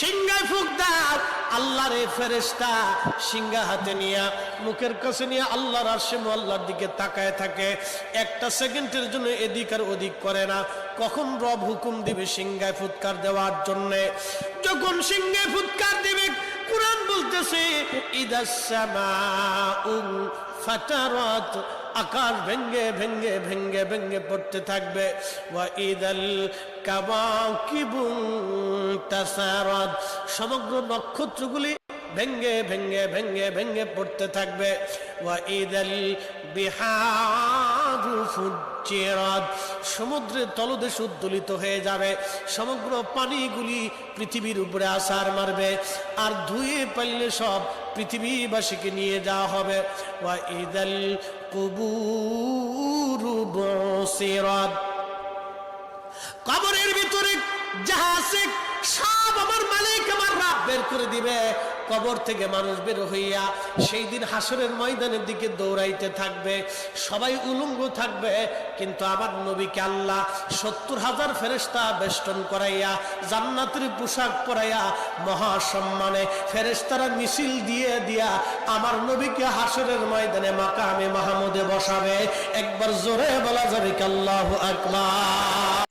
সিংহায় এই সিংহা হাতে নিয়ে, মুখের কাছে নিয়ে আল্লাহর আল্লাহর দিকে তাকায় থাকে। একটা সেকেন্ডের জন্য এদিক আর ওদিক করে না। কখন রব হুকুম দিবে সিংহায় ফুৎকার দেওয়ার জন্যে? যখন সিংহায় ফুৎকার দিবে, কোরআন বলতেছে ইদাসামাউন ফাতারাত আকাশ ভেঙ্গে ভেঙ্গে ভেঙ্গে ভেঙ্গে পড়তে থাকবে। ওয়া ইদাল কাবাকিবু তাসারাত। সমগ্র নক্ষত্রগুলি ভেঙ্গে ভেঙ্গে ভেঙ্গে ভেঙ্গে পড়তে থাকবে। ওয়া ইদাল বিহারু। ফুজ্জিরাত। সমুদ্রের তলদেশ উদ্দোলিত হয়ে যাবে। সমগ্র পানিগুলি পৃথিবীর উপরে আসার মারবে। আর ধুয়ে পাইলে সব পৃথিবীবাসীকে নিয়ে যাওয়া হবে। ওয়া ইদাল কুবুরু বসিরাত। কবরের ভিতরে যাহা আছে, সব আমার বের করে দিবে। কবর থেকে মানুষ বের হইয়া সেই দিন হাসরের ময়দানের দিকে দৌড়াইতে থাকবে। সবাই উলঙ্গ থাকবে, কিন্তু আমার নবীকে আল্লাহ সত্তর হাজার ফেরেস্তা বেষ্টন করাইয়া, জান্নাতের পোশাক পরাইয়া মহা সম্মানে ফেরেস্তারা মিছিল দিয়ে দিয়া আমার নবীকে হাসরের ময়দানে মাকামে মাহমুদে বসাবে। একবার জোরে বলা যাবে কি আল্লাহু আকবার।